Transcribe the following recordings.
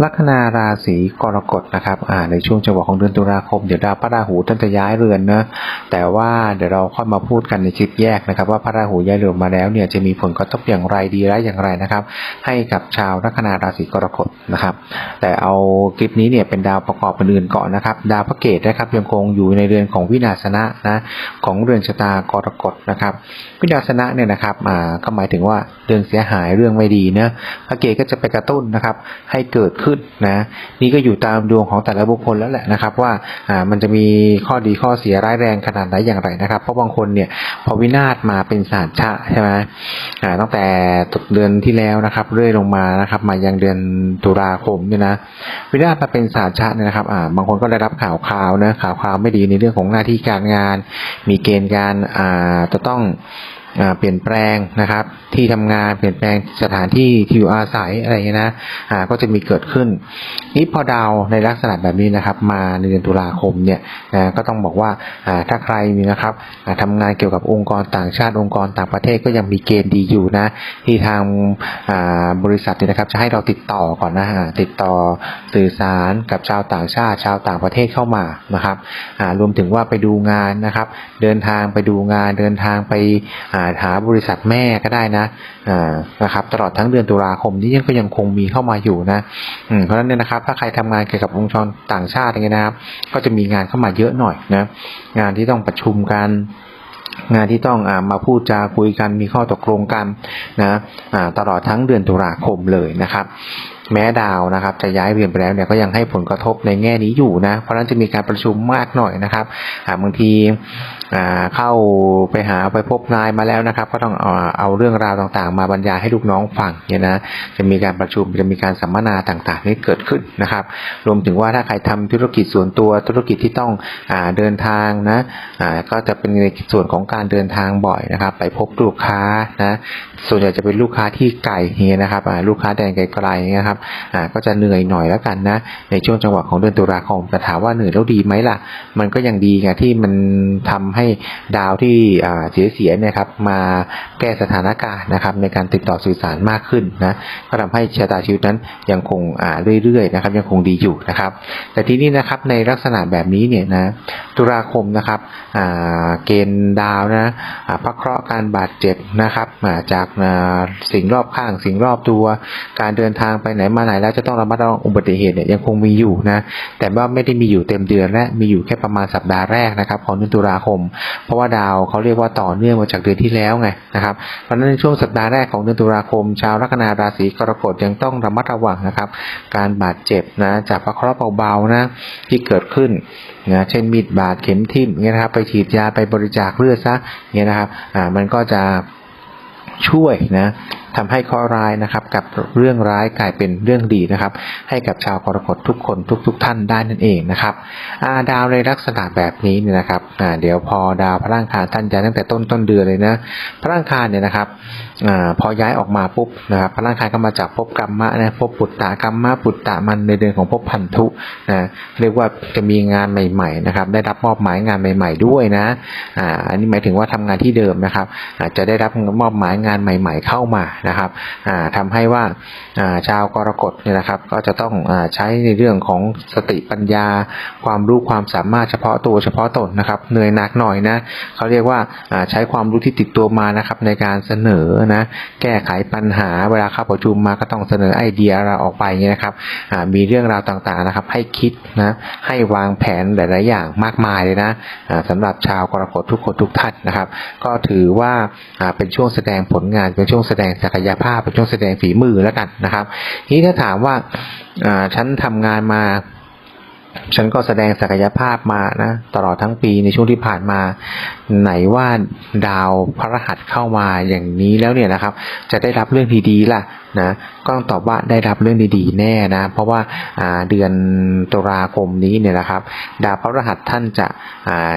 ลัคนาราศีกรกฎนะครับอ่าในช่วงจังหวะของเดือนตุลาคมเดี๋ยวดาวพระราหูท่านจะย้ายเรือนนะแต่ว่าเดี๋ยวเราค่อยมาพูดกันในคลิปแยกนะครับ ว่าพระราหูย้ายเรือนมาแล้วเนี่ยจะมีผลกระทบอย่างไรดีร้ายอย่างไรนะครับ ให้กับชาวลัคนาราศีกรกฎนะครับ แต่เอาคลิปนี้เนี่ยเป็นดาวประกอบอื่นก่อนนะครับ ดาวพระเกตนะครับยังคงอยู่ในเรือนของวินาศนะนะของเรือนชะตากรกฎนะครับวินาศนะเนี่ยนะครับอ่าก็หมายถึงว่าเรื่องเสียหายเรื่องไม่ดีเนะพระเกตก็จะไปกระตุ้นนะครับให้เกิดขึ้นนะนี่ก็อยู่ตามดวงของแต่ละบุคคลแล้วแหละนะครับว่าอ่ามันจะมีข้อดีข้อเสียร้ายแรงขนาดไหนอย่างไรนะครับ เพราะบางคนเนี่ยพอวินาศมาเป็นศาสตร์ชะใช่ไหมอ่าตั้งแต่เดือนที่แล้วนะครับ เรื่อยลงมานะครับ มายังเดือนตุลาคมเนี่ยนะวินาศมาเป็นศาสตร์ชะเนี่ยนะครับอ่าบางคนก็ได้รับข่าวข่าวนะข่าวข่าวไม่ดีในเรื่องของหน้าที่การงาน มีเกณฑ์การอ่าจะต้อง เปลี่ยนแปลงนะครับ ที่ทำงานเปลี่ยนแปลงสถานที่ที่อยู่อาศัยอะไรเงี้ยนะก็จะมีเกิดขึ้นนี่พอดาวในลักษณะแบบนี้นะครับ มาในเดือนตุลาคมเนี่ยก็ต้องบอกว่าถ้าใครมีนะครับอ่าทำงานเกี่ยวกับองค์กรต่างชาติองค์กรต่างประเทศก็ยังมีเกณฑ์ดีอยู่นะ ที่ทางบริษัทเนี่ยนะครับ จะให้เราติดต่อก่อนนะติดต่อสื่อสารกับชาวต่างชาติ ชาวต่างประเทศเข้ามานะครับรวมถึงว่าไปดูงานนะครับ เดินทางไปดูงานเดินทางไปอ่าหาบริษัทแม่ก็ได้นะอ่านะครับตลอดทั้งเดือนตุลาคมนี้ยังก็ยังคงมีเข้ามาอยู่นะอืมเพราะฉะนั้นเนี่ยนะครับถ้าใครทำงานเกี่ยวกับองค์กรต่างชาติอย่างเงี้ยนะครับ ก็จะมีงานเข้ามาเยอะหน่อยนะงานที่ต้องประชุมกันงานที่ต้องอามาพูดจาคุยกันมีข้อตกลงกันนะอ่าตลอดทั้งเดือนตุลาคมเลยนะครับ แม้ดาวนะครับจะย้ายเวียนไปแล้วเนี่ยก็ยังให้ผลกระทบในแง่นี้อยู่นะ เพราะฉะนั้นจะมีการประชุมมากหน่อยนะครับาบางทีเข้าไปหาไปพบนายมาแล้วนะครับ ก็ต้องเอาเรื่องราวต่างๆ มาบรรยายให้ลูกน้องฟังเนี่ยนะจะมีการประชุมจะมีการสัมมนาต่างๆนี่เกิดขึ้นนะครับ รวมถึงว่าถ้าใครทำธุรกิจส่วนตัวธุรกิจที่ต้องอเดินทางนะก็จะเป็นในส่วนของการเดินทางบ่อยนะครับ ไปพบลูกค้านะส่วนใหญ่จะเป็นลูกค้าที่ไกลเงี้ยนะครับลูกค้าแดนไกลๆอย่างเงี้ยครับอ่าก็จะเหนื่อยหน่อยแล้วกันนะ ในช่วงจังหวะของเดือนตุลาคมแต่ถามว่าเหนื่อยแล้วดีไหมล่ะ มันก็ยังดีไงที่มันทำให้ดาวที่อ่าเสียเสียเนี่ยครับมาแก้สถานการณ์นะครับ ในการติดต่อสื่อสารมากขึ้นนะก็ทำให้ชะตาชีวิตนั้นยังคงอ่าเรื่อยๆนะครับยังคงดีอยู่นะครับ แต่ที่นี่นะครับในลักษณะแบบนี้เนี่ยนะตุลาคมนะครับเกณฑ์ดาวนะพักเคราะห์การบาดเจ็บนะครับาจากาสิ่งรอบข้างสิ่งรอบตัว การเดินทางไปไหนมาไหนแล้วจะต้องระมัดระวังอุบัติเหตุเนี่ยยังคงมีอยู่นะแต่ว่าไม่ได้มีอยู่เต็มเดือนและมีอยู่แค่ประมาณสัปดาห์แรกนะครับของเดือนตุลาคม เพราะว่าดาวเขาเรียกว่าต่อเนื่องมาจากเดือนที่แล้วไงนะครับเพราะฉะนั้นในช่วงสัปดาห์แรกของเดือนตุลาคม ชาวลัคนาราศีกรกฎยังต้องระมัดระวังนะครับ การบาดเจ็บนะจากพระเคราะห์เบาๆนะที่เกิดขึ้นนะเช่นมีดบาดเข็มทิ่มเงี้ยนะครับไปฉีดยาไปบริจาคเลือดซะเงี้ยนะครับอ่ามันก็จะช่วยนะ ทำให้ข้อร้ายนะครับ กับเรื่องร้ายกลายเป็นเรื่องดีนะครับ ให้กับชาวกรกฎทุกคนทุกๆท่านได้นั่นเองนะครับาดาวในลักษณะแบบนี้เนี่ยนะครับเดี๋ยวพอดาวพระร่างคารท่านย้ายตั้งแต่ต้นต้นเดือนเลยนะพระร่างคารเนี่ยนะครับอพอย้ายออกมาปุ๊บนะครับพระร่างคารก็มาจากภพกรรมะนะภพปุตตะกรรมะปุตตะมันในเดือนของภพพันธุนะเรียกว่าจะมีงานใหม่ๆนะครับ ได้รับมอบหมายงานใหม่ ๆ ด้วยนะอ่าอันนี้หมายถึงว่าทำงานที่เดิมนะครับอาจจะได้รับมอบหมายงานใหม่ ๆ เข้ามานะครับอ่าทำให้ว่าชาวกรกฎเนี่ยนะครับ ก็จะต้องอใช้ในเรื่องของสติปัญญา ความรู้ความสามารถเฉพาะตัวเฉพาะตนนะครับ เหนื่อยหนักหน่อยนะเขาเรียกว่าใช้ความรู้ที่ติดตัวมานะครับ ในการเสนอนะแก้ไขปัญหาเวลาเข้าประชุมมาก็ต้องเสนอไอเดียเราออกไปเนี่ยนะครับมีเรื่องราวต่างๆนะครับ ให้คิดนะให้วางแผนหลายๆอย่างมากมายเลยนะอ่าสำหรับชาวกรกฎทุกคนทุกท่านนะครับ ก็ถือว่าอ่าเป็นช่วงแสดงผลงานเป็นช่วงแสดงศักยภาพเป็นช่วงแสดงฝีมือแล้วกันนะครับทีนี้ถ้าถามว่าอ่าฉันทำงานมา ฉันก็แสดงศักยภาพมานะตลอดทั้งปีในช่วงที่ผ่านมา ไหนว่าดาวพระรหัสเข้ามาอย่างนี้แล้วเนี่ยนะครับ จะได้รับเรื่องดีๆล่ะนะก็ต้องตอบว่าได้รับเรื่องดีๆแน่นะ เพราะว่าเดือนตุลาคมนี้เนี่ยนะครับ ดาวพระรหัสท่านจะ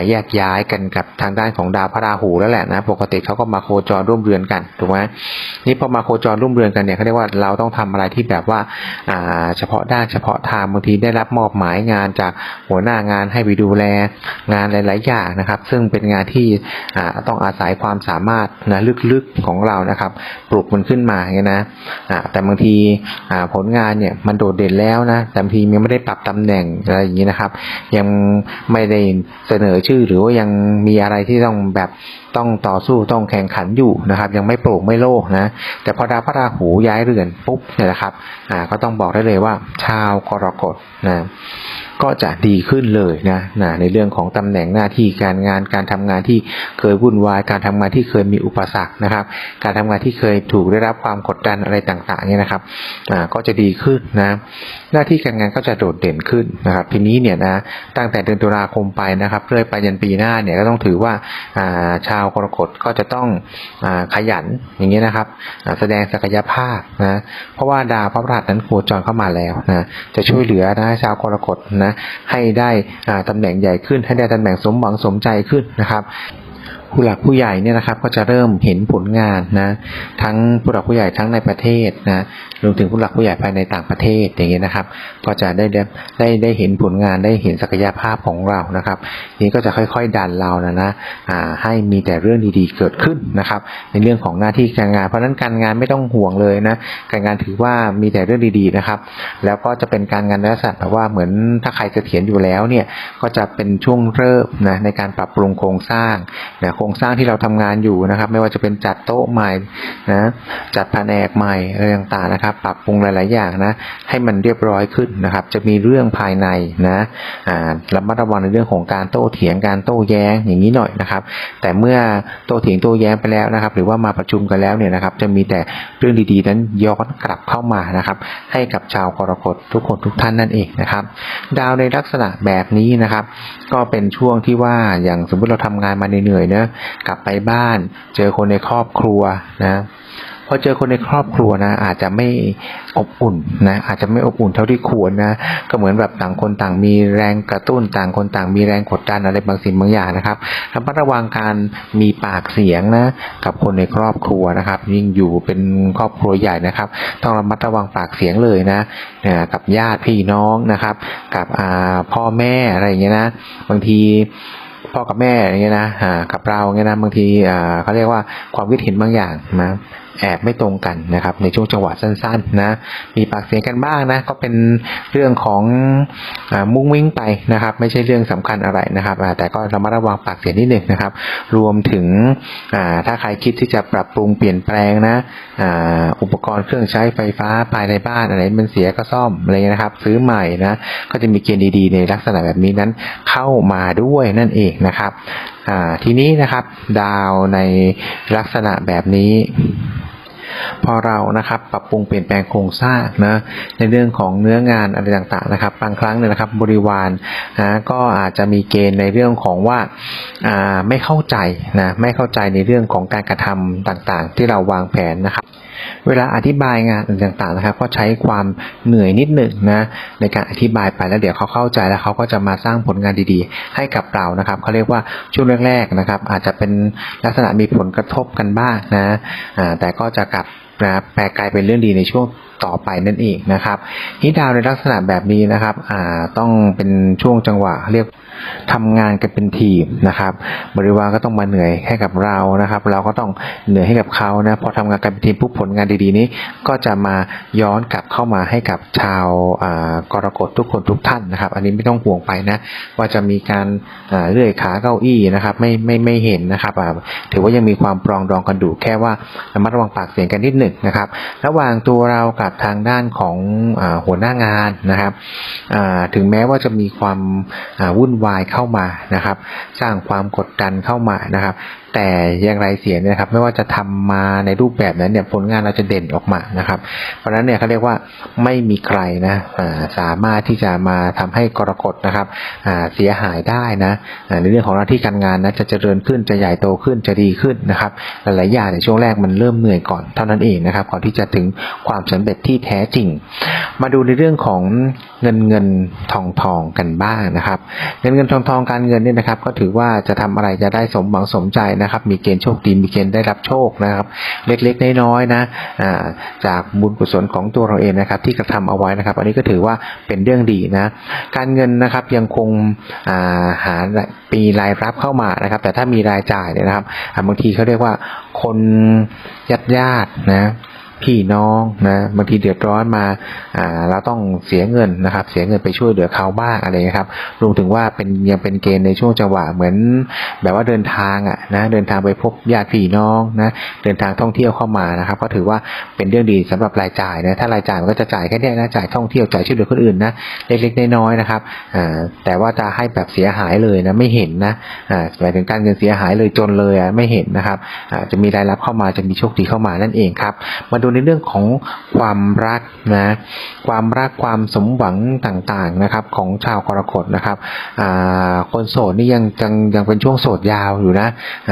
แยกย้ายกันกับทางด้านของดาวพระราหูแล้วแหละนะปกติเขาก็มาโคจรร่วมเรือนกันถูกไหมนี่พอมาโคจรร่วมเรือนกันเนี่ยเขาเรียกว่าเราต้องทำอะไรที่แบบว่าเฉพาะด้านเฉพาะทางบางทีได้รับมอบหมายงานจากหัวหน้างานให้ไปดูแลงานหลาย ๆ อย่างนะครับ ซึ่งเป็นงานที่ต้องอาศัยความสามารถนะลึกๆของเรานะครับ ปลุกมันขึ้นมาอย่างนี้นะแต่บางทีผลงานเนี่ยมันโดดเด่นแล้วนะแต่บางทียังไม่ได้ปรับตำแหน่งอะไรอย่างนี้นะครับ ยังไม่ได้เสนอชื่อหรือว่ายังมีอะไรที่ต้องแบบ ต้องต่อสู้ต้องแข่งขันอยู่นะครับ ยังไม่โปร่งไม่โล่งนะ แต่พอดาวพระราหูย้ายเรือนปุ๊บเนี่ยนะครับอ่าก็ต้องบอกได้เลยว่า ชาวกรกฎนะก็จะดีขึ้นเลยนะนะในเรื่องของตำแหน่งหน้าที่การงานการทำงานที่เคยวุ่นวาย การทำงานที่เคยมีอุปสรรคนะครับ การทำงานที่เคยถูกได้รับความกดดันอะไรต่างๆเนี่ยนะครับอ่าก็จะดีขึ้นนะหน้าที่การงานก็จะโดดเด่นขึ้นนะครับ ทีนี้เนี่ยนะตั้งแต่เดือนตุลาคมไปนะครับเรื่อยไปยันปีหน้าเนี่ยก็ต้องถือว่าอ่าชาวาวกรกฎก็จะต้องอขยันอย่างนี้นะครับ แสดงศักยภาพนะเพราะว่าดาวพระพฤหัสนั้นโคจรเข้ามาแล้วนะจะช่วยเหลือนะชาวกรกฎนะให้ได้ตำตำแหน่งใหญ่ขึ้นให้ได้ตำแหน่งสมหวังสมใจขึ้นนะครับ ผู้หลักผู้ใหญ่เนี่ยนะครับ ก็จะเริ่มเห็นผลงานนะทั้งผู้หลักผู้ใหญ่ทั้งในประเทศนะรวมถึงผู้หลักผู้ใหญ่ภายในต่างประเทศอย่างเงี้ยนะครับ ก็จะได้ได้ได้ได้เห็นผลงานได้เห็นศักยภาพของเรานะครับนี้ก็จะค่อยๆดันเรานะนะอ่าให้มีแต่เรื่องดีๆเกิดขึ้นนะครับ ในเรื่องของหน้าที่การงาน เพราะฉะนั้นการงานไม่ต้องห่วงเลยนะการงานถือว่ามีแต่เรื่องดีๆนะครับ แล้วก็จะเป็นการงานในลักษณะแบบว่าเหมือนถ้าใครจะเถียนอยู่แล้วเนี่ยก็จะเป็นช่วงเริ่มนะในการปรับปรุงโครงสร้างนะโครงสร้างที่เราทำงานอยู่นะครับ ไม่ว่าจะเป็นจัดโต๊ะใหม่นะจัดแผนกใหม่อะไรต่างๆนะครับ ปรับปรุงหลาย ๆ อย่างนะ ให้มันเรียบร้อยขึ้นนะครับ จะมีเรื่องภายในนะอ่าระมัดระวังในเรื่องของการโต้เถียงการโต้แย้งอย่างนี้หน่อยนะครับ แต่เมื่อโต้เถียงโต้แย้งไปแล้วนะครับ หรือว่ามาประชุมกันแล้วเนี่ยนะครับ จะมีแต่เรื่องดีๆ นั้นย้อนกลับเข้ามานะครับ ให้กับชาวกรกฎทุกคนทุกท่านนั่นเองนะครับ ดาวในลักษณะแบบนี้นะครับ ก็เป็นช่วงที่ว่าอย่างสมมติเราทำงานมาเหนื่อยๆเนะกลับไปบ้าน เจอคนในครอบครัวนะพอเจอคนในครอบครัวนะ อาจจะไม่อบอุ่นนะอาจจะไม่อบอุ่นเท่าที่ควรนะก็เหมือนแบบต่างคนต่างมีแรงกระตุ้นต่างคนต่างมีแรงกดดันอะไรบางสิ่งบางอย่างนะครับระมัดระวังการมีปากเสียงนะกับคนในครอบครัวนะครับ ยิ่งอยู่เป็นครอบครัวใหญ่นะครับ ต้องระมัดระวังปากเสียงเลยนะเอ่อกับญาติพี่น้องนะครับ กับพ่อแม่อะไรอย่างเงี้ยนะบางที พ่อกับแม่อย่างเงี้ยนะกับเราเงี้ยนะบางทีอ่าเขาเรียกว่าความคิดเห็นบางอย่างนะแอบไม่ตรงกันนะครับ ในช่วงจังหวะสั้นๆนะมีปากเสียงกันบ้างนะก็เป็นเรื่องของอมุ้งมิ้งไปนะครับ ไม่ใช่เรื่องสำคัญอะไรนะครับแต่ก็ระมัดระวังปากเสียงนิดหนึ่งนะครับ รวมถึงอ่าถ้าใครคิดที่จะปรับปรุงเปลี่ยนแปลงนะอ่าอุปกรณ์เครื่องใช้ไฟฟ้าภายในบ้านอะไรมันเสียก็ซ่อมอะไรเงี้ยนะครับ ซื้อใหม่นะก็จะมีเกณฑ์ดีๆ ในลักษณะแบบนี้นั้นเข้ามาด้วยนั่นเองนะครับอ่าทีนี้นะครับดาวในลักษณะแบบนี้ พอเรานะครับปรับปรุงเปลี่ยนแปลงโครงสร้างนะในเรื่องของเนื้องานอะไรต่างๆนะครับ บางครั้งเนี่ยนะครับบริวารนะก็อาจจะมีเกณฑ์ในเรื่องของว่าอ่าไม่เข้าใจนะไม่เข้าใจในเรื่องของการกระทำต่างๆ ที่เราวางแผนนะครับ เวลาอธิบายงานต่างๆนะครับ ก็ใช้ความเหนื่อยนิดหนึ่งนะในการอธิบายไปแล้วเดี๋ยวเขาเข้าใจแล้วเขาก็จะมาสร้างผลงานดีๆ ให้กับเรานะครับเขาเรียกว่าช่วงแรกๆนะครับ อาจจะเป็นลักษณะมีผลกระทบกันบ้างนะแต่ก็จะกลับนะแปลกลายเป็นเรื่องดีในช่วง ต่อไปนั่นเองนะครับที่ดาวในลักษณะแบบนี้นะครับอ่าต้องเป็นช่วงจังหวะเรียกทำงานกันเป็นทีมนะครับ บริวารก็ต้องมาเหนื่อยให้กับเรานะครับ เราก็ต้องเหนื่อยให้กับเขานะพอทำงานกันเป็นทีมปุ๊บผลงานดีๆ นี้ก็จะมาย้อนกลับเข้ามาให้กับชาวอ่ากรกฎทุกคนทุกท่านนะครับ อันนี้ไม่ต้องห่วงไปนะว่าจะมีการอ่าเลื่อยขาเก้าอี้นะครับไม่ไม่ไม่เห็นนะครับอ่าถือว่ายังมีความปรองดองกันอยู่แค่ว่าระมัดระวังปากเสียงกันนิดหนึ่งนะครับ ระหว่างตัวเรากับทางด้านของอหัวหน้างานนะครับถึงแม้ว่าจะมีความวุ่นวายเข้ามานะครับ สร้างความกดดันเข้ามานะครับ แต่อย่างไรเสียเนี่ยนะครับ ไม่ว่าจะทำมาในรูปแบบนั้นเนี่ยผลงานเราจะเด่นออกมานะครับ เพราะฉะนั้นเนี่ยเขาเรียกว่าไม่มีใครนะสามารถที่จะมาทำให้กรกฎนะครับเสียหายได้นะในเรื่องของหน้าที่การงานนะจะเจริญขึ้นจะใหญ่โตขึ้นจะดีขึ้นนะครับ หลายๆอย่างในช่วงแรกมันเริ่มเหนื่อยก่อนเท่านั้นเองนะครับก่อนที่จะถึงความสำเร็จที่แท้จริง มาดูในเรื่องของ เงินเงินทองทองกันบ้างนะครับ เงินเงินทองทองการเงินเนี่ยนะครับ ก็ถือว่าจะทำอะไรจะได้สมหวังสมใจนะครับ มีเกณฑ์โชคดีมีเกณฑ์ได้รับโชคนะครับ เล็กๆน้อยๆนะจากบุญกุศลของตัวเราเองนะครับ ที่กระทำเอาไว้นะครับ อันนี้ก็ถือว่าเป็นเรื่องดีนะการเงินนะครับยังคงาหาปีรายรับเข้ามานะครับ แต่ถ้ามีรายจ่ายเนี่ยนะครับบางทีเขาเรียกว่าคนญาติญาตินะ พี่น้องนะบางทีเดือดร้อนมาอ่าเราต้องเสียเงินนะครับ เสียเงินไปช่วยเหลือเขาบ้างอะไรอย่างเงี้ยครับรวมถึงว่าเป็นยังเป็นเกณฑ์ในช่วงจังหวะเหมือน แบบว่าเดินทางอะนะเดินทางไปพบญาติพี่น้องนะเดินทางท่องเที่ยวเข้ามานะครับ ก็ถือว่าเป็นเรื่องดีสำหรับรายจ่ายนะถ้ารายจ่ายมันก็จะจ่ายแค่เนี้นะจ่ายท่องเที่ยวจ่ายช่วยเหลือคนอื่นนะเล็กๆน้อยๆนะครับอ่าแต่ว่าจะให้แบบเสียหายเลยนะไม่เห็นนะอ่าหมายถึงการเงินเสียหายเลยจนเลยอะไม่เห็นนะครับอ่าจะมีรายรับเข้ามาจะมีโชคดีเข้ามานั่นเองครับมาดูในเรื่องของความรักนะความรักความสมหวังต่างๆนะครับของชาวกรกฎนะครับคนโสดนี่ยังยังยังเป็นช่วงโสดยาวอยู่นะ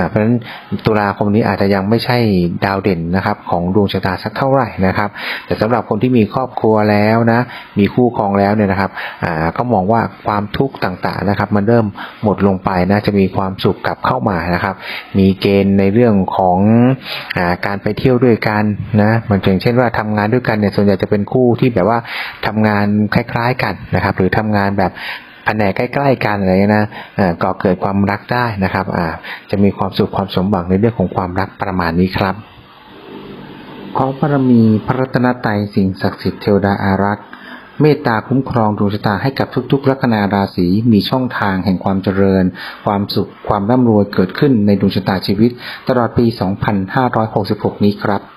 เพราะฉะนั้นตุลาคมนี้อาจจะยังไม่ใช่ดาวเด่นนะครับของดวงชะตาสักเท่าไหร่นะครับ แต่สำหรับคนที่มีครอบครัวแล้วนะมีคู่ครองแล้วเนี่ยนะครับก็มองว่าความทุกข์ต่างๆนะครับ มันเริ่มหมดลงไปนะจะมีความสุขกลับเข้ามานะครับ มีเกณฑ์ในเรื่องของอการไปเที่ยวด้วยกันนะมันอย่างเช่นว่าทำงานด้วยกันเนี่ยส่วนใหญ่จะเป็นคู่ที่แบบว่าทำงานคล้าย ๆกันนะครับ หรือทำงานแบบแผนกใกล้ ๆ กันอะไรนะอ่าก็เกิดความรักได้นะครับอ่าจะมีความสุขความสมหวังในเรื่องของความรักประมาณนี้ครับ ขอบารมีพระรัตนตรัยสิ่งศักดิ์สิทธิ์เทวดาอารักษ์เมตตาคุ้มครองดวงชะตาให้กับทุกๆลัคนาราศีมีช่องทางแห่งความเจริญ ความสุขความร่ำรวยเกิดขึ้นในดวงชะตาชีวิต ตลอดปี 2566 นี้ครับ